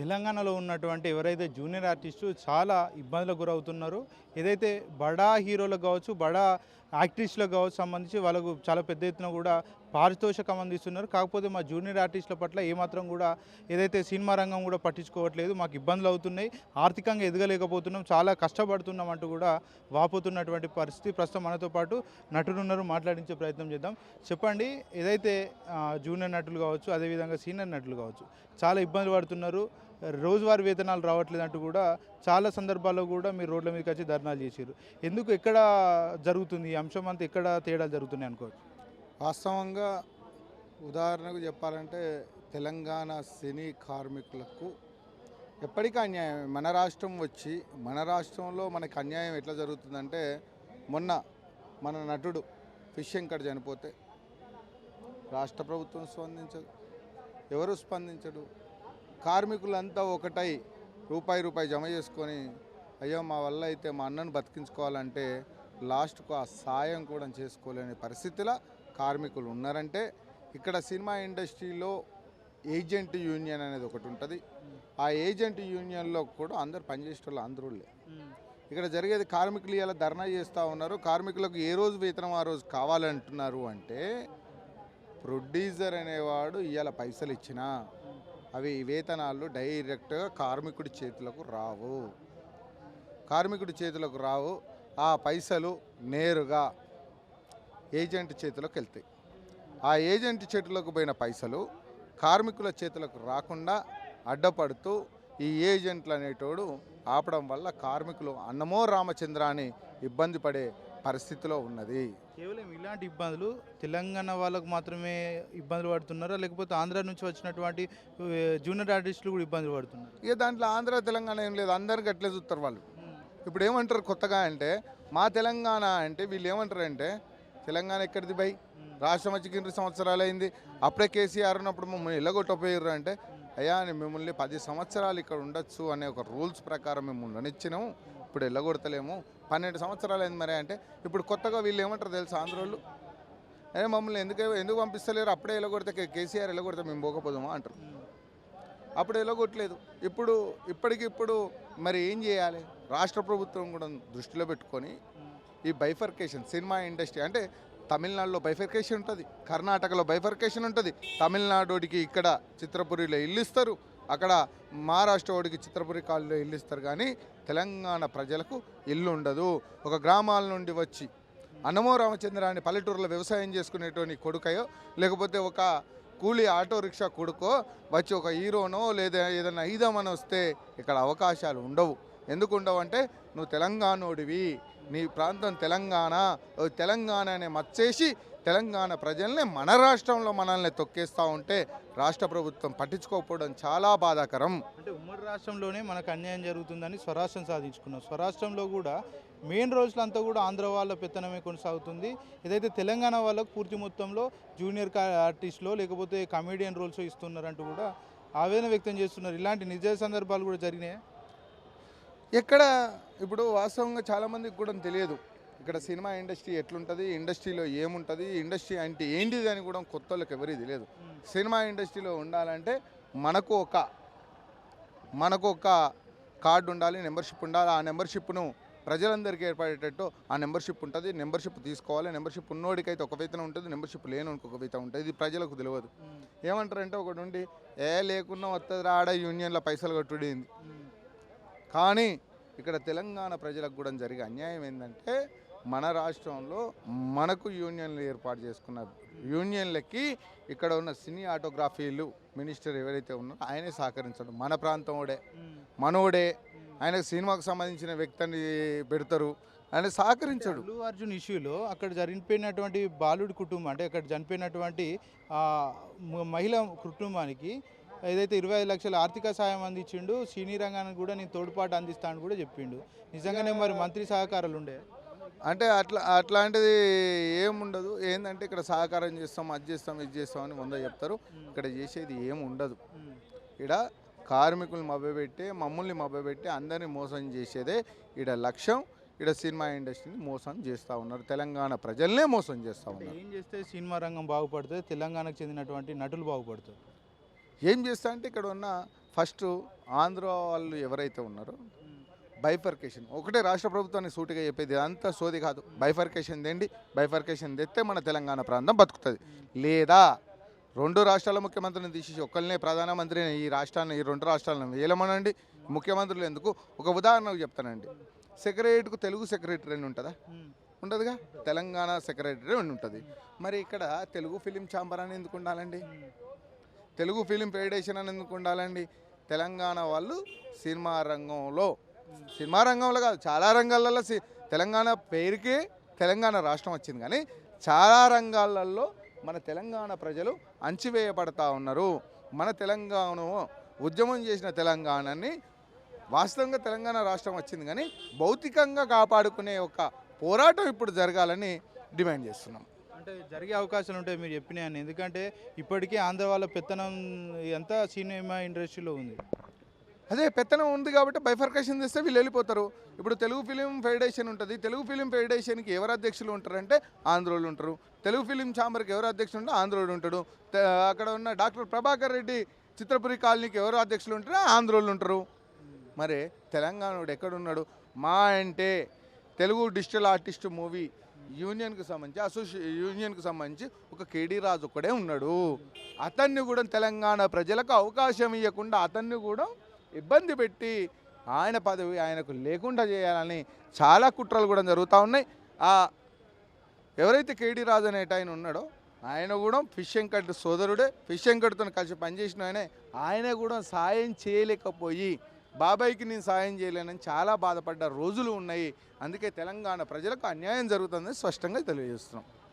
తెలంగాణలో ఉన్నటువంటి ఎవరైతే జూనియర్ ఆర్టిస్టు చాలా ఇబ్బందులకు గురవుతున్నారో. ఏదైతే బడా హీరోలకు కావచ్చు బడా యాక్ట్రిస్టులకు కావచ్చు సంబంధించి వాళ్ళకు చాలా పెద్ద ఎత్తున కూడా పారితోషికం అందిస్తున్నారు కాకపోతే మా జూనియర్ ఆర్టిస్టుల పట్ల ఏమాత్రం కూడా ఏదైతే సినిమా రంగం కూడా పట్టించుకోవట్లేదు మాకు ఇబ్బందులు అవుతున్నాయి. ఆర్థికంగా ఎదగలేకపోతున్నాం చాలా కష్టపడుతున్నాం అంటూ కూడా వాపోతున్నటువంటి పరిస్థితి ప్రస్తుతం మనతో పాటు నటులున్నారు. మాట్లాడించే ప్రయత్నం చేద్దాం. చెప్పండి ఏదైతే జూనియర్ నటులు కావచ్చు అదేవిధంగా సీనియర్ నటులు కావచ్చు చాలా ఇబ్బంది పడుతున్నారు. రోజువారీ వేతనాలు రావట్లేదు అంటూ కూడా చాలా సందర్భాల్లో కూడా మీరు రోడ్ల మీదకి వచ్చి ధర్నాలు చేశారు. ఎందుకు ఎక్కడ జరుగుతుంది ఈ అంశం అంతా? ఎక్కడ తేడాలు జరుగుతున్నాయి అనుకోవచ్చు? వాస్తవంగా ఉదాహరణకు చెప్పాలంటే తెలంగాణ సినీ కార్మికులకు ఎప్పటికీ అన్యాయం. మన రాష్ట్రం వచ్చి మన రాష్ట్రంలో మనకి అన్యాయం ఎట్లా జరుగుతుందంటే మొన్న మన నటుడు ఫిష్ శంకర్ చనిపోతే రాష్ట్ర ప్రభుత్వం స్పందించదు ఎవరు స్పందించడు? కార్మికులంతా ఒకటై రూపాయి రూపాయి జమ చేసుకొని అయ్యో మా వల్ల అయితే మా అన్నను బతికించుకోవాలంటే లాస్ట్కు ఆ సాయం కూడా చేసుకోలేని పరిస్థితిలో కార్మికులు ఉన్నారంటే ఇక్కడ సినిమా ఇండస్ట్రీలో ఏజెంట్ యూనియన్ అనేది ఒకటి ఉంటుంది. ఆ ఏజెంట్ యూనియన్లో కూడా అందరు పనిచేసేటోళ్ళు అందరూ అందరూలే ఇక్కడ జరిగేది కార్మికులు ఇలా ధర్నా చేస్తూ ఉన్నారు. కార్మికులకు ఏ రోజు వేతనం ఆ రోజు కావాలంటున్నారు అంటే ప్రొడ్యూసర్ అనేవాడు ఇవాళ పైసలు ఇచ్చినా అవి వేతనాలు డైరెక్ట్గా కార్మికుడి చేతులకు రావు. కార్మికుడి చేతులకు రావు. ఆ పైసలు నేరుగా ఏజెంట్ చేతిలోకి వెళ్తాయి. ఆ ఏజెంట్ చేతులకు పోయిన పైసలు కార్మికుల చేతులకు రాకుండా అడ్డపడుతూ ఈ ఏజెంట్లు అనేటోడు ఆపడం వల్ల కార్మికులు అన్నమో రామచంద్ర అని ఇబ్బంది పడే పరిస్థితిలో ఉన్నది. కేవలం ఇలాంటి ఇబ్బందులు తెలంగాణ వాళ్ళకు మాత్రమే ఇబ్బందులు పడుతున్నారా? లేకపోతే ఆంధ్ర నుంచి వచ్చినటువంటి జూనియర్ ఆర్టిస్టులు కూడా ఇబ్బందులు పడుతున్నారు? ఇక దాంట్లో ఆంధ్ర తెలంగాణ ఏం లేదు. అందరికి అట్లే చూస్తారు వాళ్ళు. ఇప్పుడు ఏమంటారు కొత్తగా అంటే మా తెలంగాణ అంటే వీళ్ళు ఏమంటారు అంటే తెలంగాణ ఎక్కడిది బై? రాష్ట్రం వచ్చి కింద సంవత్సరాలు అయింది అప్పుడే కేసీఆర్ ఉన్నప్పుడు మమ్మల్ని ఎల్లగొట్టపోయారు అంటే అయ్యా మిమ్మల్ని పది సంవత్సరాలు ఇక్కడ ఉండొచ్చు అనే ఒక రూల్స్ ప్రకారం మేము ఉండనిచ్చినాము. ఇప్పుడు ఎల్లగొడతలేము. పన్నెండు సంవత్సరాలు అయింది మరి అంటే ఇప్పుడు కొత్తగా వీళ్ళు ఏమంటారు తెలుసు ఆంధ్రోళ్ళు? అదే మమ్మల్ని ఎందుకు ఎందుకు పంపిస్తలేరు? అప్పుడే ఎల్లగొడితే కేసీఆర్ ఎల్లగొడితే మేము పోకపోదామా అంటారు. అప్పుడు ఎలాగొట్టలేదు ఇప్పుడు ఇప్పటికిప్పుడు మరి ఏం చేయాలి? రాష్ట్ర ప్రభుత్వం కూడా దృష్టిలో పెట్టుకొని ఈ బైఫర్కేషన్ సినిమా ఇండస్ట్రీ అంటే తమిళనాడులో బైఫర్కేషన్ ఉంటుంది కర్ణాటకలో బైఫర్కేషన్ ఉంటుంది. తమిళనాడుకి ఇక్కడ చిత్రపురిలో ఇల్లు ఇస్తారు అక్కడ మహారాష్ట్ర వాడికి చిత్రపురి కాలనీలో ఇల్లు ఇస్తారు. కానీ తెలంగాణ ప్రజలకు ఇల్లు ఉండదు. ఒక గ్రామాల నుండి వచ్చి అన్నమో రామచంద్ర అని పల్లెటూరులో వ్యవసాయం చేసుకునేటువంటి కొడుకయో లేకపోతే ఒక కూలీ ఆటో రిక్షా కొడుకో వచ్చి ఒక హీరోనో లేదా ఏదైనా ఐదామని వస్తే ఇక్కడ అవకాశాలు ఉండవు. ఎందుకు ఉండవు అంటే నువ్వు తెలంగాణోడివి నీ ప్రాంతం తెలంగాణ తెలంగాణ అనే మచ్చేసి తెలంగాణ ప్రజల్ని మన రాష్ట్రంలో మనల్ని తొక్కేస్తూ ఉంటే రాష్ట్ర ప్రభుత్వం పట్టించుకోకపోవడం చాలా బాధాకరం. అంటే ఉమ్మడి రాష్ట్రంలోనే మనకు అన్యాయం జరుగుతుందని స్వరాష్ట్రం సాధించుకున్నాం. స్వరాష్ట్రంలో కూడా మెయిన్ రోజులంతా కూడా ఆంధ్ర వాళ్ళ పెత్తనమే కొనసాగుతుంది. ఏదైతే తెలంగాణ వాళ్ళకు పూర్తి మొత్తంలో జూనియర్ కా- ఆర్టిస్ట్లో లేకపోతే కమేడియన్ రోల్స్ ఇస్తున్నారంటూ కూడా ఆవేదన వ్యక్తం చేస్తున్నారు. ఇలాంటి నిజ సందర్భాలు కూడా జరిగినాయి? ఎక్కడ ఇప్పుడు వాస్తవంగా చాలామందికి కూడా తెలియదు. ఇక్కడ సినిమా ఇండస్ట్రీ ఎట్లుంటుంది ఇండస్ట్రీలో ఏముంటుంది ఇండస్ట్రీ అంటే ఏంటిది అని కూడా కొత్త వాళ్ళకి ఎవరికి తెలియదు. సినిమా ఇండస్ట్రీలో ఉండాలంటే మనకు ఒక మనకు ఒక కార్డు ఉండాలి మెంబర్షిప్ ఉండాలి. ఆ మెంబర్షిప్ను ప్రజలందరికీ ఏర్పడేటట్టు ఆ మెంబర్షిప్ ఉంటుంది. మెంబర్షిప్ తీసుకోవాలి. మెంబర్షిప్ ఉన్నోడికైతే ఒక వేతనం ఉంటుంది. మెంబర్షిప్ లేనోడికి ఒక వేతనం ఉంటుంది. ఇది ప్రజలకు తెలియదు. ఏమంటారంటే ఒకటి ఉండి ఏ లేకున్నా వస్తుంది ఆడ యూనియన్లో పైసలు కట్టుడింది కానీ ఇక్కడ తెలంగాణ ప్రజలకు కూడా జరిగే అన్యాయం ఏంటంటే మన రాష్ట్రంలో మనకు యూనియన్లు ఏర్పాటు చేసుకున్న యూనియన్లకి ఇక్కడ ఉన్న సినీ ఆటోగ్రఫీలు మినిస్టర్ ఎవరైతే ఉన్నారో ఆయనే సహకరించడం. మన ప్రాంతం వాడే మనోడే ఆయనకు సినిమాకు సంబంధించిన వ్యక్తిని పెడతారు. ఆయన సహకరించడు. అల్లు అర్జున్ ఇష్యూలో అక్కడ చనిపోయినటువంటి బాలుడి కుటుంబం అంటే అక్కడ చనిపోయినటువంటి మహిళ కుటుంబానికి ఏదైతే ఇరవై ఐదు లక్షల ఆర్థిక సాయం అందించిండు సినీ రంగానికి కూడా నేను తోడ్పాటు అందిస్తాను కూడా చెప్పిండు. నిజంగానే మరి మంత్రి సహకారాలు ఉండే. అంటే అట్లా అట్లాంటిది ఏముండదు. ఏంటంటే ఇక్కడ సహకారం చేస్తాం అది చేస్తాం ఇది చేస్తాం అని వంద చెప్తారు. ఇక్కడ చేసేది ఏం ఉండదు ఇక్కడ కార్మికులు మభ్యపెట్టి మమ్మల్ని మభ్యపెట్టి అందరినీ మోసం చేసేదే ఇక్కడ లక్ష్యం. ఇక్కడ సినిమా ఇండస్ట్రీని మోసం చేస్తూ ఉన్నారు. తెలంగాణ ప్రజల్నే మోసం చేస్తూ ఉన్నారు. ఏం చేస్తే సినిమా రంగం బాగుపడుతుంది తెలంగాణకు చెందినటువంటి నటులు బాగుపడతారు. ఏం చేస్తా అంటే ఇక్కడ ఉన్న ఫస్ట్ ఆంధ్ర వాళ్ళు ఎవరైతే ఉన్నారో బైఫర్కేషన్ ఒకటే రాష్ట్ర ప్రభుత్వాన్ని సూటిగా చెప్పేది అంతా సోది కాదు. బైఫర్కేషన్ తెండి బైఫర్కేషన్ తెస్తే మన తెలంగాణ ప్రాంతం బతుకుతుంది. లేదా రెండు రాష్ట్రాల ముఖ్యమంత్రిని తీసేసి ఒక్కరినే ప్రధానమంత్రిని ఈ రాష్ట్రాన్ని ఈ రెండు రాష్ట్రాలను వేయమనండి ముఖ్యమంత్రులు ఎందుకు? ఒక ఉదాహరణకు చెప్తానండి. సెక్రటరీకు తెలుగు సెక్రటరీ అని ఉంటుందా? ఉండదుగా? తెలంగాణ సెక్రటరీ అని ఉంటుంది. మరి ఇక్కడ తెలుగు ఫిలిం ఛాంబర్ అని ఎందుకు ఉండాలండి? తెలుగు ఫిలిం ఫెడరేషన్ అని ఎందుకు ఉండాలండి? తెలంగాణ వాళ్ళు సినిమా రంగంలో. సినిమా రంగంలో కాదు చాలా రంగాలలో సి- తెలంగాణ పేరుకే తెలంగాణ రాష్ట్రం వచ్చింది కానీ చాలా రంగాలలో మన తెలంగాణ ప్రజలు అంచివేయబడతా ఉన్నారు. మన తెలంగాణ ఉద్యమం చేసిన తెలంగాణని వాస్తవంగా తెలంగాణ రాష్ట్రం వచ్చింది కానీ భౌతికంగా కాపాడుకునే ఒక పోరాటం ఇప్పుడు జరగాలని డిమాండ్ చేస్తున్నాం. అంటే జరిగే అవకాశాలు ఉంటాయి మీరు చెప్పినాయని. ఎందుకంటే ఇప్పటికీ ఆంధ్ర వాళ్ళ పెత్తనం ఎంత సినిమా ఇండస్ట్రీలో ఉంది? అదే పెత్తనం ఉంది కాబట్టి బైఫర్కేషన్ చేస్తే వీళ్ళు వెళ్ళిపోతారు. ఇప్పుడు తెలుగు ఫిలిం ఫెడరేషన్ ఉంటుంది. తెలుగు ఫిలిం ఫెడరేషన్కి ఎవరు అధ్యక్షులు ఉంటారంటే ఆంధ్రోళ్ళు ఉంటారు. తెలుగు ఫిలిం ఛాంబర్కి ఎవరు అధ్యక్షులు ఉంటే ఆంధ్రోళ్ళు ఉంటాడు అక్కడ ఉన్న డాక్టర్ ప్రభాకర్ రెడ్డి చిత్రపురి కాలనీకి ఎవరు అధ్యక్షులు ఉంటారో ఆంధ్రోళ్ళు ఉంటారు. మరి తెలంగాణోడు ఎక్కడున్నాడు? మా అంటే తెలుగు డిజిటల్ ఆర్టిస్ట్ మూవీ యూనియన్కి సంబంధించి అసోసియే యూనియన్కి సంబంధించి ఒక కేడీ రాజు ఒక్కడే ఉన్నాడు. అతన్ని కూడా తెలంగాణ ప్రజలకు అవకాశం ఇవ్వకుండా అతన్ని కూడా ఇబ్బంది పెట్టి ఆయన పదవి ఆయనకు లేకుండా చేయాలని చాలా కుట్రలు కూడా జరుగుతూ ఉన్నాయి. ఆ ఎవరైతే కేడీ రాజు అనేట ఆయన ఉన్నాడో ఆయన కూడా ఫిష్ వెంకట్ సోదరుడే. ఫిష్ వెంకట్తో కలిసి పనిచేసిన ఆయనే. ఆయన కూడా సాయం చేయలేకపోయి బాబాయ్కి నేను సాయం చేయలేనని చాలా బాధపడ్డ రోజులు ఉన్నాయి. అందుకే తెలంగాణ ప్రజలకు అన్యాయం జరుగుతుందని స్పష్టంగా తెలియజేస్తున్నాం.